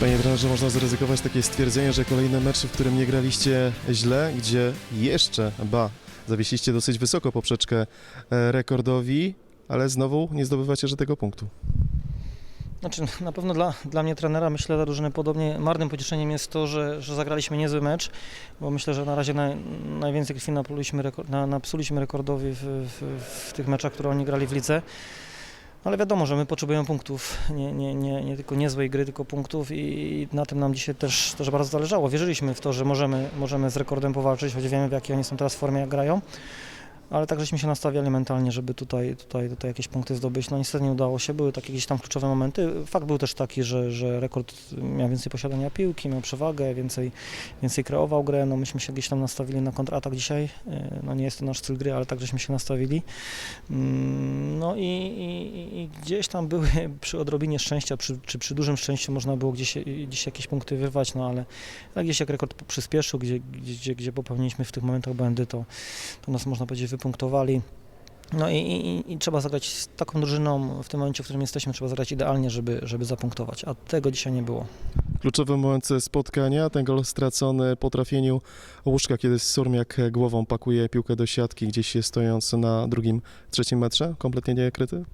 Panie trenerze, można zaryzykować takie stwierdzenie, że kolejny mecz, w którym nie graliście źle, gdzie jeszcze, ba, zawiesiliście dosyć wysoko poprzeczkę e, rekordowi, ale znowu nie zdobywacie żadnego punktu. Znaczy, na pewno dla, dla mnie trenera, myślę dla drużyny podobnie marnym pocieszeniem jest to, że, że zagraliśmy niezły mecz, bo myślę, że na razie naj, najwięcej krwi napluliśmy, rekord, na, napsuliśmy rekordowi w, w, w tych meczach, które oni grali w lidze. Ale wiadomo, że my potrzebujemy punktów, nie, nie, nie, nie tylko niezłej gry, tylko punktów i na tym nam dzisiaj też, też bardzo zależało. Wierzyliśmy w to, że możemy, możemy z rekordem powalczyć, choć wiemy w jakiej oni są teraz formie, jak grają. Ale tak żeśmy się nastawiali mentalnie, żeby tutaj, tutaj, tutaj jakieś punkty zdobyć. No niestety nie udało się, były takie gdzieś tam kluczowe momenty. Fakt był też taki, że, że rekord miał więcej posiadania piłki, miał przewagę, więcej, więcej kreował grę. No myśmy się gdzieś tam nastawili na kontratak dzisiaj. E, No nie jest to nasz styl gry, ale tak żeśmy się nastawili. Mm, No i, i, i gdzieś tam były przy odrobinie szczęścia, przy, czy przy dużym szczęściu można było gdzieś, gdzieś jakieś punkty wyrwać, no ale ale gdzieś jak rekord przyspieszył, gdzie, gdzie, gdzie popełniliśmy w tych momentach błędy, to, to nas można powiedzieć wypunktowali. No i, i, i trzeba zagrać z taką drużyną w tym momencie, w którym jesteśmy, trzeba zagrać idealnie, żeby, żeby zapunktować, a tego dzisiaj nie było. Kluczowy moment spotkania, ten gol stracony po trafieniu łóżka, kiedy Surmiak głową pakuje piłkę do siatki, gdzieś stojąc na drugim, trzecim metrze, kompletnie niekryty.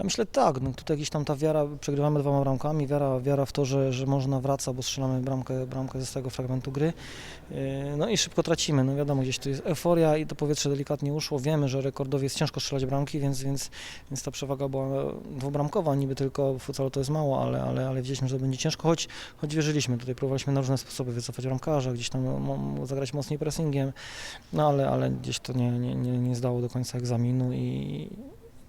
Ja myślę tak, no tutaj gdzieś tam ta wiara, przegrywamy dwoma bramkami, wiara, wiara w to, że, że można wraca, bo strzelamy bramkę, bramkę ze tego fragmentu gry. Yy, No i szybko tracimy, no wiadomo, gdzieś tu jest euforia i to powietrze delikatnie uszło. Wiemy, że rekordowi jest ciężko strzelać bramki, więc, więc, więc ta przewaga była dwubramkowa, niby tylko w futsalu to jest mało, ale, ale, ale wiedzieliśmy, że to będzie ciężko, choć, choć wierzyliśmy. Tutaj próbowaliśmy na różne sposoby wycofać bramkarza, gdzieś tam mo- zagrać mocniej pressingiem, no ale, ale gdzieś to nie, nie, nie, nie zdało do końca egzaminu i,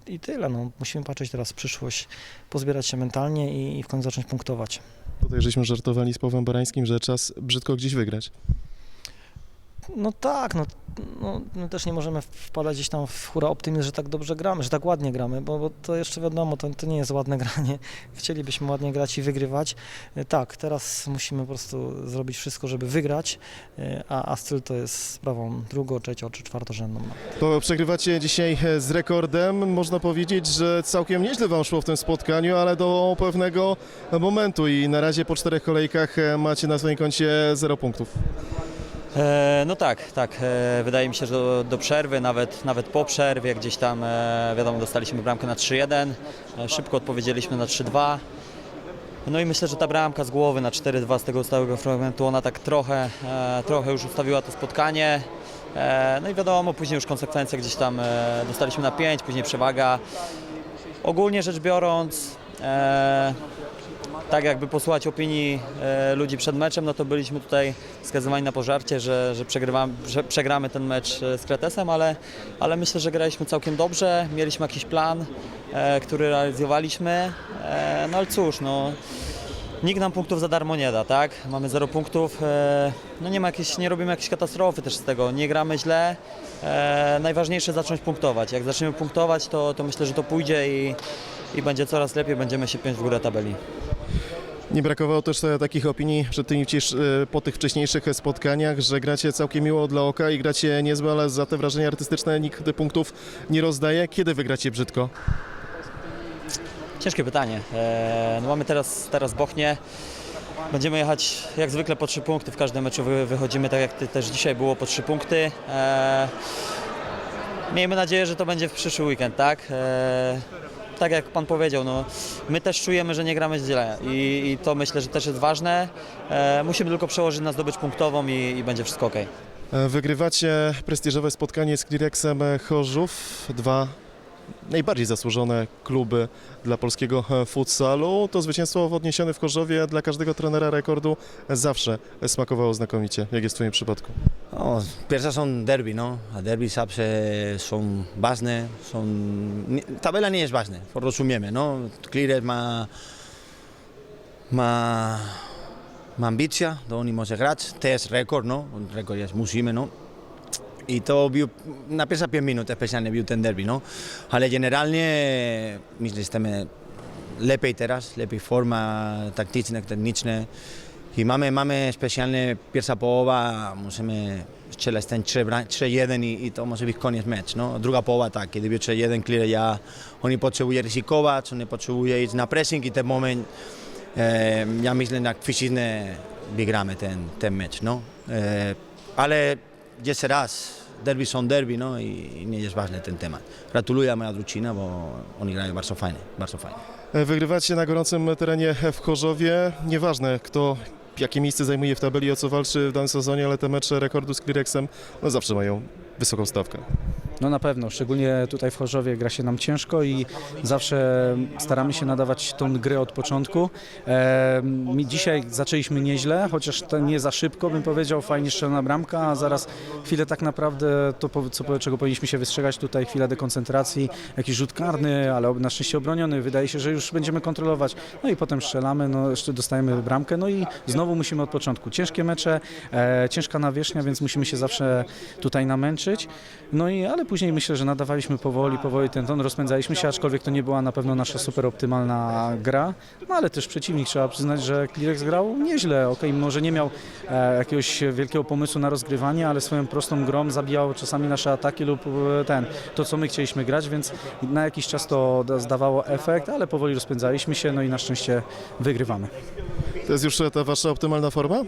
i tyle. No. Musimy patrzeć teraz w przyszłość, pozbierać się mentalnie i, i w końcu zacząć punktować. Tutaj żeśmy żartowali z Pawłem Barańskim, że czas brzydko gdzieś wygrać. No tak, no, no, my też nie możemy wpadać gdzieś tam w hura optymizm, że tak dobrze gramy, że tak ładnie gramy, bo, bo to jeszcze wiadomo, to, to nie jest ładne granie. Chcielibyśmy ładnie grać i wygrywać. E, Tak, teraz musimy po prostu zrobić wszystko, żeby wygrać, e, a, a styl to jest sprawą drugo, trzecią czy czwartorzędną. To przegrywacie dzisiaj e, z rekordem. Można powiedzieć, że całkiem nieźle wam szło w tym spotkaniu, ale do pewnego momentu i na razie po czterech kolejkach macie na swoim koncie 0 punktów. E, no tak, tak. E, wydaje mi się, że do, do przerwy, nawet, nawet po przerwie, gdzieś tam, e, wiadomo, dostaliśmy bramkę na 3-1, e, szybko odpowiedzieliśmy na 3-2. No i myślę, że ta bramka z głowy na 4-2 z tego stałego fragmentu, ona tak trochę, trochę już ustawiła to spotkanie. No i wiadomo, później już konsekwencje gdzieś tam dostaliśmy na 5, później przewaga. Ogólnie rzecz biorąc, tak jakby posłuchać opinii e, ludzi przed meczem, no to byliśmy tutaj skazywani na pożarcie, że, że, że przegramy ten mecz e, z Kretesem, ale, ale myślę, że graliśmy całkiem dobrze, mieliśmy jakiś plan, e, który realizowaliśmy, e, no ale cóż, no, nikt nam punktów za darmo nie da, tak? Mamy zero punktów, e, no nie ma jakiejś, nie robimy jakiejś katastrofy też z tego, nie gramy źle, e, najważniejsze zacząć punktować, jak zaczniemy punktować, to, to myślę, że to pójdzie i, i będzie coraz lepiej, będziemy się piąć w górę tabeli. Nie brakowało też e, takich opinii przed tymi, e, po tych wcześniejszych spotkaniach, że gracie całkiem miło dla oka i gracie niezłe, ale za te wrażenia artystyczne nikt punktów nie rozdaje. Kiedy wygracie brzydko? Ciężkie pytanie. E, no mamy teraz, teraz Bochnię. Będziemy jechać jak zwykle po trzy punkty. W każdym meczu wy, wychodzimy tak jak ty, też dzisiaj było po trzy punkty. E, miejmy nadzieję, że to będzie w przyszły weekend, tak? Tak jak Pan powiedział, no, my też czujemy, że nie gramy źle i, i to myślę, że też jest ważne. E, musimy tylko przełożyć na zdobycz punktową i, i będzie wszystko ok. E, Wygrywacie prestiżowe spotkanie z Klirexem Chorzów. Dwa najbardziej zasłużone kluby dla polskiego e, futsalu. To zwycięstwo odniesione w Chorzowie dla każdego trenera rekordu zawsze smakowało znakomicie. Jak jest w Twoim przypadku? No, pierwsze są derby, no. A derby zawsze są ważne. Są... Tabela nie jest ważna, rozumiemy, no. Clearer ma, ma, ma ambicja, to oni może grać. Też rekord, no. Rekord jest musimy, no. I to bił, na pierwsze 5 minut specjalnie bił ten derby, no. Ale generalnie jesteśmy lepiej teraz, lepiej forma taktyczna, techniczna. I mamy, mamy specjalnie pierwsza połowa, musimy strzelać ten 3 bra- 3-1 i, i to może być koniec mecz. No? Druga połowa tak, kiedy był 3-1, clear ja, oni potrzebują ryzykować, oni potrzebują iść na pressing i ten moment E, ja myślę, jak fizycznie wygramy ten, ten mecz, no. E, ale jeszcze raz, derby są derby, no i, nie jest ważny ten temat. Gratuluję moja drużyna, bo oni grają bardzo fajnie, bardzo fajnie. Wygrywacie na gorącym terenie w Chorzowie. Nieważne, kto jakie miejsce zajmuje w tabeli, o co walczy w danym sezonie, ale te mecze rekordu z Clearexem no zawsze mają wysoką stawkę. No na pewno, szczególnie tutaj w Chorzowie gra się nam ciężko i zawsze staramy się nadawać tą grę od początku. E, dzisiaj zaczęliśmy nieźle, chociaż nie za szybko bym powiedział, fajnie strzelona bramka, a zaraz chwilę tak naprawdę to, co, czego powinniśmy się wystrzegać tutaj, chwila dekoncentracji, jakiś rzut karny, ale na szczęście obroniony, wydaje się, że już będziemy kontrolować, no i potem strzelamy, no jeszcze dostajemy bramkę, no i znowu musimy od początku. Ciężkie mecze, e, ciężka nawierzchnia, więc musimy się zawsze tutaj namęczyć, no i ale później myślę, że nadawaliśmy powoli, powoli ten ton, rozpędzaliśmy się, aczkolwiek to nie była na pewno nasza super optymalna gra, no ale też przeciwnik, trzeba przyznać, że Klirex grał nieźle, okej, może nie miał e, jakiegoś wielkiego pomysłu na rozgrywanie, ale swoją prostą grą zabijał czasami nasze ataki lub e, ten, to co my chcieliśmy grać, więc na jakiś czas to da- zdawało efekt, ale powoli rozpędzaliśmy się, no i na szczęście wygrywamy. To jest już ta wasza optymalna forma?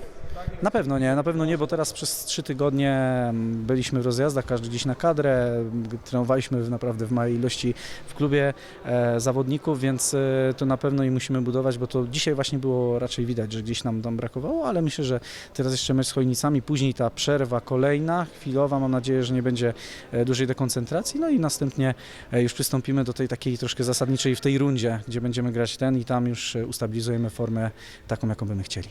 Na pewno nie, na pewno nie, bo teraz przez trzy tygodnie mm, byliśmy w rozjazdach, każdy gdzieś na kadrę, m, trenowaliśmy naprawdę w małej ilości w klubie e, zawodników, więc e, to na pewno i musimy budować, bo to dzisiaj właśnie było raczej widać, że gdzieś nam tam brakowało, ale myślę, że teraz jeszcze mecz z Chojnicami, później ta przerwa kolejna, chwilowa, mam nadzieję, że nie będzie e, dużej dekoncentracji, no i następnie e, już przystąpimy do tej takiej troszkę zasadniczej w tej rundzie, gdzie będziemy grać ten i tam już ustabilizujemy formę taką, jaką byśmy chcieli.